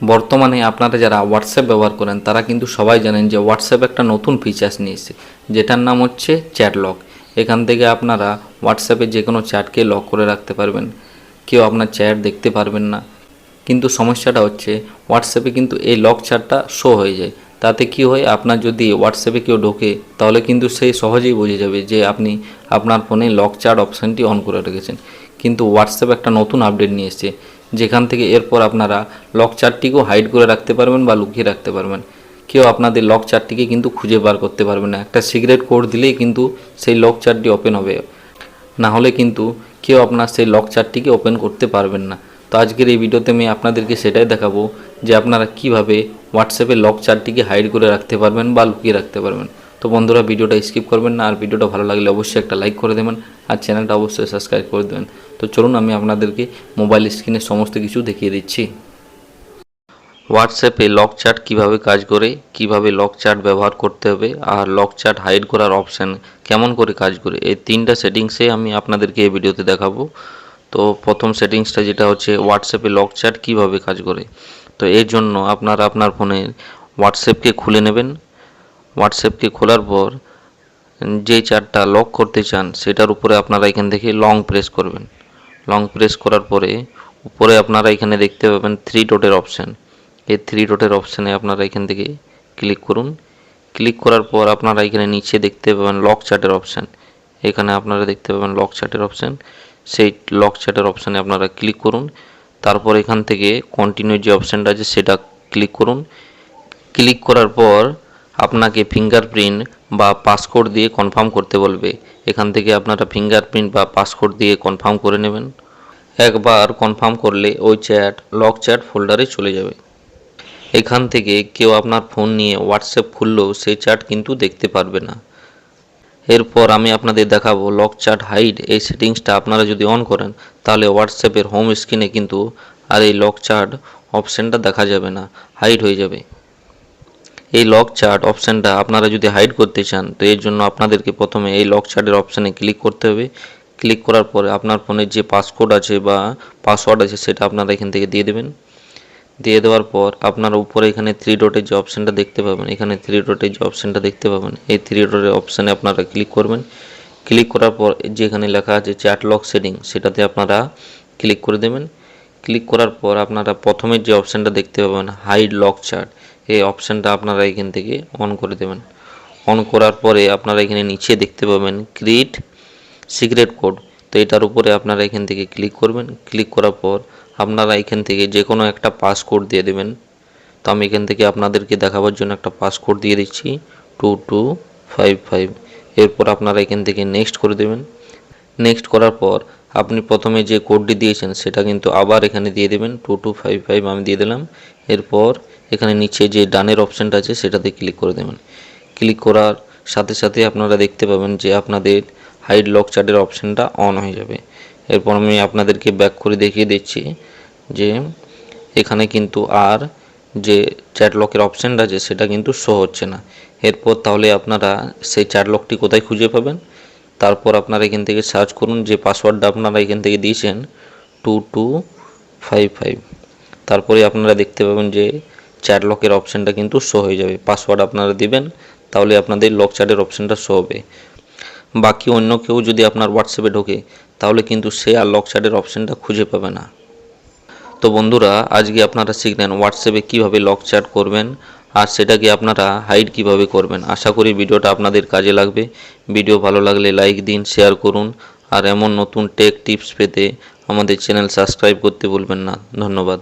বর্তমানে আপনারা যারা হোয়াটসঅ্যাপ ব্যবহার করেন, তারা কিন্তু সবাই জানেন যে হোয়াটসঅ্যাপ একটা নতুন ফিচার্স নিয়েছে, যেটার নাম হচ্ছে চ্যাট লক এখান থেকে আপনারা হোয়াটসঅ্যাপে যে কোনো চ্যাটকে লক করে রাখতে পারবেন। কেউ আপনার চ্যাট দেখতে পারবেন না। কিন্তু সমস্যাটা হচ্ছে হোয়াটসঅ্যাপে কিন্তু এই লক চ্যাটটা শো হয়ে যায়। তাতে কি হয়, আপনার যদি হোয়াটসঅ্যাপে কেউ ঢোকে, তাহলে কিন্তু সেই সহজেই বুঝে যাবে যে আপনি আপনার ফোনে লক চ্যাট অপশানটি অন করে রেখেছেন। কিন্তু হোয়াটসঅ্যাপ একটা নতুন আপডেট নিয়ে এসেছে। যেখান থেকে এরপর আপনারা লক চার্টটিকেও হাইড করে রাখতে পারবেন বা লুকিয়ে রাখতে পারবেন। কেউ আপনাদের লক চার্টটিকে কিন্তু খুঁজে বার করতে পারবে না। একটা সিগারেট কোড দিলেই কিন্তু সেই লক চার্টটি ওপেন হবে। না হলে কিন্তু কেউ আপনার সেই লক চার্টটিকে ওপেন করতে পারবেন না। তো আজকের এই ভিডিওতে আমি আপনাদেরকে সেটাই দেখাবো যে আপনারা কীভাবে হোয়াটসঅ্যাপে লক চার্টটিকে হাইড করে রাখতে পারবেন বা লুকিয়ে রাখতে পারবেন। তো বন্ধুরা, ভিডিওটা স্কিপ করবেন না। আর ভিডিওটা ভালো লাগলে অবশ্যই একটা লাইক করে দেবেন। আর চ্যানেলটা অবশ্যই সাবস্ক্রাইব করে দেবেন। তো চলুন আমি আপনাদেরকে মোবাইল স্ক্রিনে সমস্ত কিছু দেখিয়ে দিচ্ছি। হোয়াটসঅ্যাপে লক চার্ট কীভাবে কাজ করে, কীভাবে লক চার্ট ব্যবহার করতে হবে, আর লক চার্ট হাইড করার অপশান কেমন করে কাজ করে, এই তিনটা সেটিংসে আমি আপনাদেরকে এই ভিডিওতে দেখাবো। তো প্রথম সেটিংসটা যেটা হচ্ছে হোয়াটসঅ্যাপে লক চার্ট কীভাবে কাজ করে। তো এর জন্য আপনারা আপনার ফোনে হোয়াটসঅ্যাপকে খুলে নেবেন। হোয়াটসঅ্যাপকে খোলার পর যে চার্টটা লক করতে চান, সেটার উপরে আপনারা এখান থেকে লং প্রেস করবেন। লং প্রেস করার পরে উপরে আপনারা এখানে দেখতে পাবেন থ্রি ডটের অপশান এই থ্রি ডটের অপশানে আপনারা এখান থেকে ক্লিক করুন। ক্লিক করার পর আপনারা এখানে নিচে দেখতে পাবেন লক চার্টের অপশান এখানে আপনারা দেখতে পাবেন লক চার্টের অপশান সেই লক চার্টের অপশানে আপনারা ক্লিক করুন। তারপর এখান থেকে কন্টিনিউ যে অপশানটা আছে সেটা ক্লিক করুন। ক্লিক করার পর আপনাকে ফিঙ্গারপ্রিন্ট বা পাসকোড দিয়ে কনফার্ম করতে বলবে। এখান থেকে আপনারা ফিঙ্গারপ্রিন্ট বা পাসকোড দিয়ে কনফার্ম করে নেবেন। একবার কনফার্ম করলে ওই চ্যাট লক চ্যাট ফোল্ডারে চলে যাবে। এখান থেকে কেউ আপনার ফোন নিয়ে হোয়াটসঅ্যাপ খুললেও সেই চ্যাট কিন্তু দেখতে পারবে না। এরপর আমি আপনাদের দেখাবো লক চ্যাট হাইড এই সেটিংসটা আপনারা যদি অন করেন, তাহলে হোয়াটসঅ্যাপের হোম স্ক্রিনে কিন্তু আর এই লক চ্যাট অপশানটা দেখা যাবে না। হাইড হয়ে যাবে। এই লক চার্ট অপশানটা আপনারা যদি হাইড করতে চান, তো এর জন্য আপনাদেরকে প্রথমে এই লক চার্টের অপশানে ক্লিক করতে হবে। ক্লিক করার পরে আপনার ফোনের যে পাসকোড আছে বা পাসওয়ার্ড আছে, সেটা আপনারা এখান থেকে দিয়ে দেবেন। দিয়ে দেওয়ার পর আপনার উপরে এখানে থ্রি ডটের যে অপশানটা দেখতে পাবেন, এখানে থ্রি ডটের যে অপশানটা দেখতে পাবেন। এই থ্রি ডটের অপশানে আপনারা ক্লিক করবেন। ক্লিক করার পর যেখানে লেখা আছে চ্যাট লক সেটিং সেটাতে আপনারা ক্লিক করে দেবেন। ক্লিক করার পর আপনারা প্রথমের যে অপশানটা দেখতে পাবেন হাইড লক চার্ট এই অপশানটা আপনারা এখান থেকে অন করে দেবেন। অন করার পরে আপনারা এখানে নিচে দেখতে পাবেন ক্রিট সিক্রেট কোড তো এটার উপরে আপনারা এখান থেকে ক্লিক করবেন। ক্লিক করার পর আপনারা এখান থেকে যে কোনো একটা পাসকোড দিয়ে দেবেন। তো আমি এখান থেকে আপনাদেরকে দেখাবার জন্য একটা পাসকোড দিয়ে দিচ্ছি টু টু ফাইভ ফাইভ এরপর আপনারা এখান থেকে নেক্সট করে দেবেন। নেক্সট করার পর আপনি প্রথমে যে কোডটি দিয়েছেন সেটা কিন্তু আবার এখানে দিয়ে দেবেন টু টু ফাইভ ফাইভ আমি দিয়ে দিলাম। এরপর এখানে নিচে যে ডানের অপশানটা আছে, সেটাতে ক্লিক করে দেবেন। ক্লিক করার সাথে সাথে আপনারা দেখতে পাবেন যে আপনাদের হাইড লক চার্টের অপশানটা অন হয়ে যাবে। এরপর আমি আপনাদেরকে ব্যাক করে দেখিয়ে দিচ্ছি যে এখানে কিন্তু আর যে চ্যাট লকের অপশানটা আছে, সেটা কিন্তু শো হচ্ছে না। এরপর তাহলে আপনারা সেই চ্যাট লকটি কোথায় খুঁজে পাবেন? তারপর আপনারা এখান থেকে সার্চ করুন, যে পাসওয়ার্ডটা আপনারা এখান থেকে দিয়েছেন টু টু ফাইভ ফাইভ তারপরে আপনারা দেখতে পাবেন যে চ্যাট লকের অপশানটা কিন্তু শো হয়ে যাবে। পাসওয়ার্ড আপনারা দিবেন, তাহলে আপনাদের লক চ্যাটের অপশানটা শো হবে। বাকি অন্য কেউ যদি আপনার হোয়াটসঅ্যাপে ঢোকে, তাহলে কিন্তু সে আর লক চ্যাটের অপশানটা খুঁজে পাবে না। তো বন্ধুরা, আজকে আপনারা শিখলেন হোয়াটসঅ্যাপে কীভাবে লক চ্যাট করবেন, আর সেটাকে আপনারা হাইড কীভাবে করবেন। আশা করি ভিডিওটা আপনাদের কাজে লাগবে। ভিডিও ভালো লাগলে লাইক দিন শেয়ার করুন, আর এমন নতুন টেক টিপস পেতে আমাদের চ্যানেল সাবস্ক্রাইব করতে ভুলবেন না। ধন্যবাদ।